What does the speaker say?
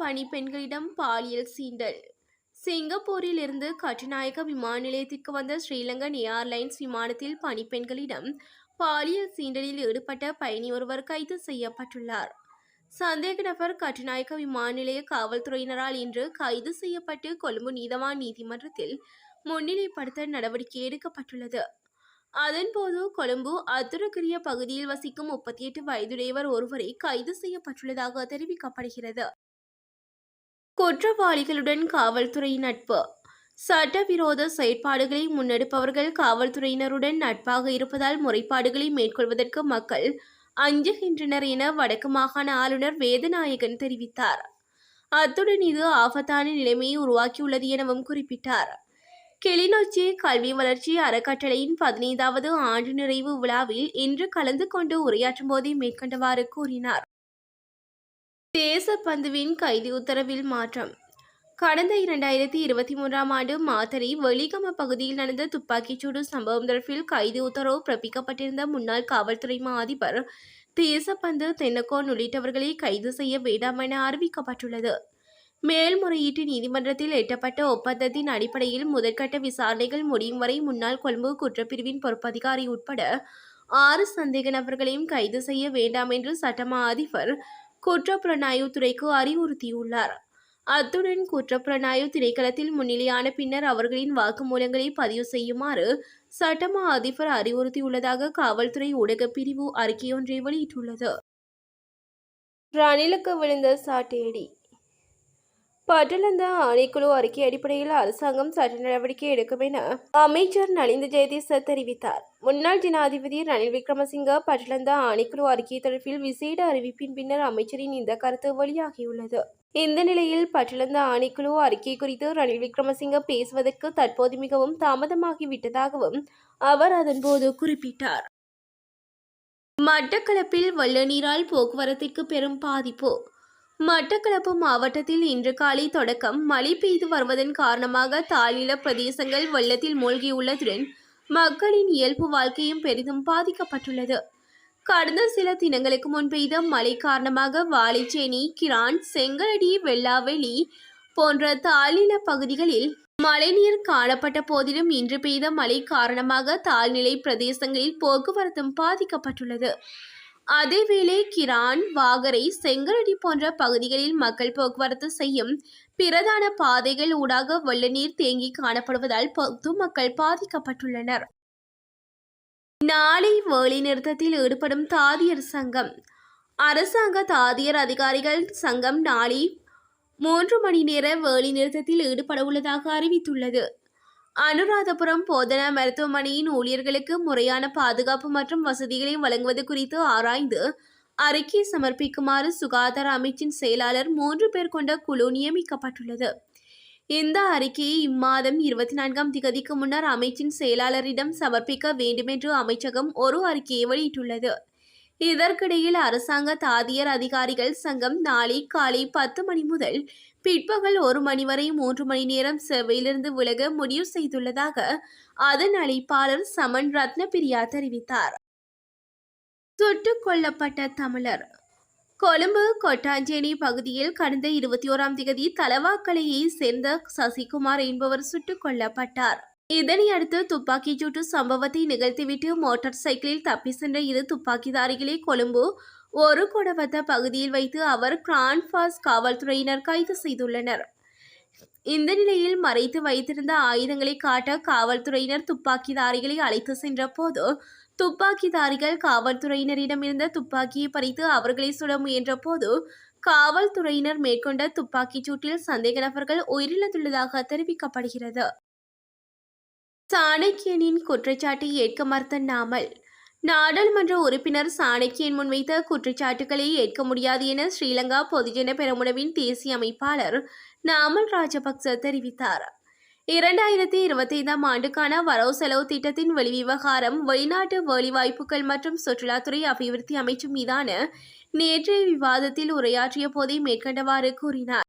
பணிப்பெண்களிடம் பாலியல் சீண்டல். சிங்கப்பூரில் இருந்து கட்டுநாயக்க விமான நிலையத்திற்கு வந்த ஸ்ரீலங்கன் ஏர்லைன்ஸ் விமானத்தில் பணிப்பெண்களிடம் பாலியல் சீண்டலில் ஈடுபட்ட பயணி ஒருவர் கைது செய்யப்பட்டுள்ளார். சந்தேக நபர் கட்டுநாயக்க விமான நிலைய காவல்துறையினரால் இன்று கைது செய்யப்பட்டு கொழும்பு நீதவான் நீதிமன்றத்தில் முன்னிலைப்படுத்த நடவடிக்கை எடுக்கப்பட்டுள்ளது. அதன்போது கொழும்பு அத்துரகிரிய பகுதியில் வசிக்கும் முப்பத்தி எட்டு வயதுடையவர் ஒருவரை கைது செய்யப்பட்டுள்ளதாக தெரிவிக்கப்படுகிறது. குற்றவாளிகளுடன் காவல்துறை நட்பு. சட்டவிரோத செயற்பாடுகளை முன்னெடுப்பவர்கள் காவல்துறையினருடன் நட்பாக இருப்பதால் முறைப்பாடுகளை மேற்கொள்வதற்கு மக்கள் அஞ்சுகின்றனர் என வடக்கு மாகாண ஆளுநர் வேதநாயகன் தெரிவித்தார். அத்துடன் இது ஆபத்தான நிலைமையை உருவாக்கியுள்ளது எனவும் குறிப்பிட்டார். கிளிநொச்சி கல்வி வளர்ச்சி அறக்கட்டளையின் பதினைந்தாவது ஆண்டு நிறைவு விழாவில் இன்று கலந்து கொண்டு உரையாற்றும் போதே மேற்கண்டவாறு கூறினார். தேசப்பந்துவின் கைது உத்தரவில் மாற்றம். கடந்த இரண்டாயிரத்தி இருபத்தி மூன்றாம் ஆண்டு மாத்தறை வெளிகம பகுதியில் நடந்த துப்பாக்கிச்சூடு சம்பவம் தொடர்பில் கைது உத்தரவு பிறப்பிக்கப்பட்டிருந்த முன்னாள் காவல்துறை மா அதிபர் தேசப்பந்து தென்னக்கோன் உள்ளிட்டவர்களை கைது செய்ய வேண்டாம் என அறிவிக்கப்பட்டுள்ளது. மேல்முறையீட்டு நீதிமன்றத்தில் எட்டப்பட்ட ஒப்பந்தத்தின் அடிப்படையில் முதற்கட்ட விசாரணைகள் முடியும் வரை முன்னாள் கொழும்பு குற்றப்பிரிவின் பொறுப்பதிகாரி உட்பட ஆறு சந்தேக நபர்களையும் கைது செய்ய வேண்டாம் என்று சட்டமா அதிபர் குற்றப்புலனாய்வுத்துறைக்கு அறிவுறுத்தியுள்ளார். அத்துடன் குற்றப்புலனாய்வு திணைக்களத்தில் முன்னிலையான பின்னர் அவர்களின் வாக்குமூலங்களை பதிவு செய்யுமாறு சட்டமா அதிபர் அறிவுறுத்தியுள்ளதாக காவல்துறை ஊடகப் பிரிவு அறிக்கையொன்றை வெளியிட்டுள்ளது. ரணிலுக்கு விழுந்த சாட்டேடி பட்டலந்த ஆணைக்குழு அறிக்கை அடிப்படையில் அரசாங்கம் சட்ட நடவடிக்கை எடுக்கும் என அமைச்சர் நலிந்த ஜெயதீச தெரிவித்தார். முன்னாள் ஜனாதிபதி ரணில் விக்ரமசிங்க பட்டலந்த ஆணைக்குழு அறிக்கை தொடர்பில் விசேட அறிவிப்பின் பின்னர் அமைச்சரின் இந்த கருத்து வெளியாகியுள்ளது. இந்த நிலையில் பட்டலந்த ஆணைக்குழு அறிக்கை குறித்து ரணில் விக்ரமசிங்க பேசுவதற்கு தற்போது மிகவும் தாமதமாகிவிட்டதாகவும் அவர் அதன்போது குறிப்பிட்டார். மட்டக்களப்பில் வெள்ள நீரால் போக்குவரத்திற்கு பெரும் பாதிப்பு. மட்டக்களப்பு மாவட்டத்தில் இன்று காலை தொடக்கம் மழை பெய்து வருவதன் காரணமாக தாழ்நில பிரதேசங்கள் வெள்ளத்தில் மூழ்கியுள்ளதுடன் மக்களின் இயல்பு வாழ்க்கையும் பெரிதும் பாதிக்கப்பட்டுள்ளது. கடந்த சில தினங்களுக்கு முன் பெய்த மழை காரணமாக வாழைச்சேனி கிரான் செங்கலடி வெள்ளாவெளி போன்ற தாழ்நில பகுதிகளில் மழைநீர் காணப்பட்ட போதிலும் இன்று பெய்த மழை காரணமாக தாழ்நிலை பிரதேசங்களில் போக்குவரத்தும் பாதிக்கப்பட்டுள்ளது. அதேவேளை கிரான் வாகரை செங்கரடி போன்ற பகுதிகளில் மக்கள் போக்குவரத்து செய்யும் பிரதான பாதைகள் ஊடாக வெள்ளநீர் தேங்கி காணப்படுவதால் பொதுமக்கள் பாதிக்கப்பட்டுள்ளனர். நாளை வேலைநிறுத்தத்தில் ஈடுபடும் தாதியர் சங்கம். அரசாங்க தாதியர் அதிகாரிகள் சங்கம் நாளை மூன்று மணி நேர வேலைநிறுத்தத்தில் ஈடுபட உள்ளதாக அறிவித்துள்ளது. அனுராதபுரம் போதனா மருத்துவமனையின் ஊழியர்களுக்கு முறையான பாதுகாப்பு மற்றும் வசதிகளை வழங்குவது குறித்து ஆராய்ந்து அறிக்கை சமர்ப்பிக்குமாறு சுகாதார அமைச்சின் செயலாளர் மூன்று பேர் கொண்ட குழு நியமிக்கப்பட்டுள்ளது. இந்த அறிக்கையை இம்மாதம் இருபத்தி நான்காம் திகதிக்கு முன்னர் அமைச்சின் செயலாளரிடம் சமர்ப்பிக்க வேண்டுமென்று அமைச்சகம் ஒரு அறிக்கையை வெளியிட்டுள்ளது. இதற்கிடையில் அரசாங்க தாதியர் அதிகாரிகள் சங்கம் நாளை காலை பத்து மணி முதல் பிற்பகல் ஒரு மணி வரை மூன்று மணி நேரம் சேவையிலிருந்து விலக முடிவு செய்துள்ளதாக அதன் அழைப்பாளர் சமன் ரத்னபிரியா தெரிவித்தார். சுட்டுக் கொல்லப்பட்ட தமிழர். கொழும்பு கொட்டாஞ்சேரி பகுதியில் கடந்த இருபத்தி ஓராம் தேதி தலவாக்கலையை சேர்ந்த சசிகுமார் என்பவர் சுட்டுக் கொல்லப்பட்டார். இதனையடுத்து துப்பாக்கி துப்பாக்கிச் சூட்டு சம்பவத்தை நிகழ்த்திவிட்டு மோட்டார் சைக்கிளில் தப்பி சென்ற இரு துப்பாக்கிதாரிகளை கொழும்பு ஒரு கொடவத்த பகுதியில் வைத்து அவர் கிரான்பாஸ் காவல்துறையினர் கைது செய்துள்ளனர். இந்த நிலையில் மறைத்து வைத்திருந்த ஆயுதங்களை காட்ட காவல்துறையினர் துப்பாக்கிதாரிகளை அழைத்து சென்ற போது துப்பாக்கிதாரிகள் காவல்துறையினரிடமிருந்த துப்பாக்கியை பறித்து அவர்களை சுட முயன்ற போது காவல்துறையினர் மேற்கொண்ட துப்பாக்கிச் சூட்டில் சந்தேக நபர்கள் உயிரிழந்துள்ளதாக தெரிவிக்கப்படுகிறது. சாணக்கியனின் குற்றச்சாட்டை ஏற்க மறுத்த நாமல் நாடாளுமன்ற உறுப்பினர் சாணக்கியன் முன்வைத்த குற்றச்சாட்டுகளை ஏற்க முடியாது என ஸ்ரீலங்கா பொதுஜன பெரமுனவின் தேசிய அமைப்பாளர் நாமல் ராஜபக்ச தெரிவித்தார். இரண்டாயிரத்தி இருபத்தி ஐந்தாம் ஆண்டுக்கான வரவு செலவு திட்டத்தின் வெளிவிவகாரம் வெளிநாட்டு வேலைவாய்ப்புகள் மற்றும் சுற்றுலாத்துறை அபிவிருத்தி அமைச்சு மீதான நேற்றைய விவாதத்தில் உரையாற்றிய போதே மேற்கண்டவாறு கூறினார்.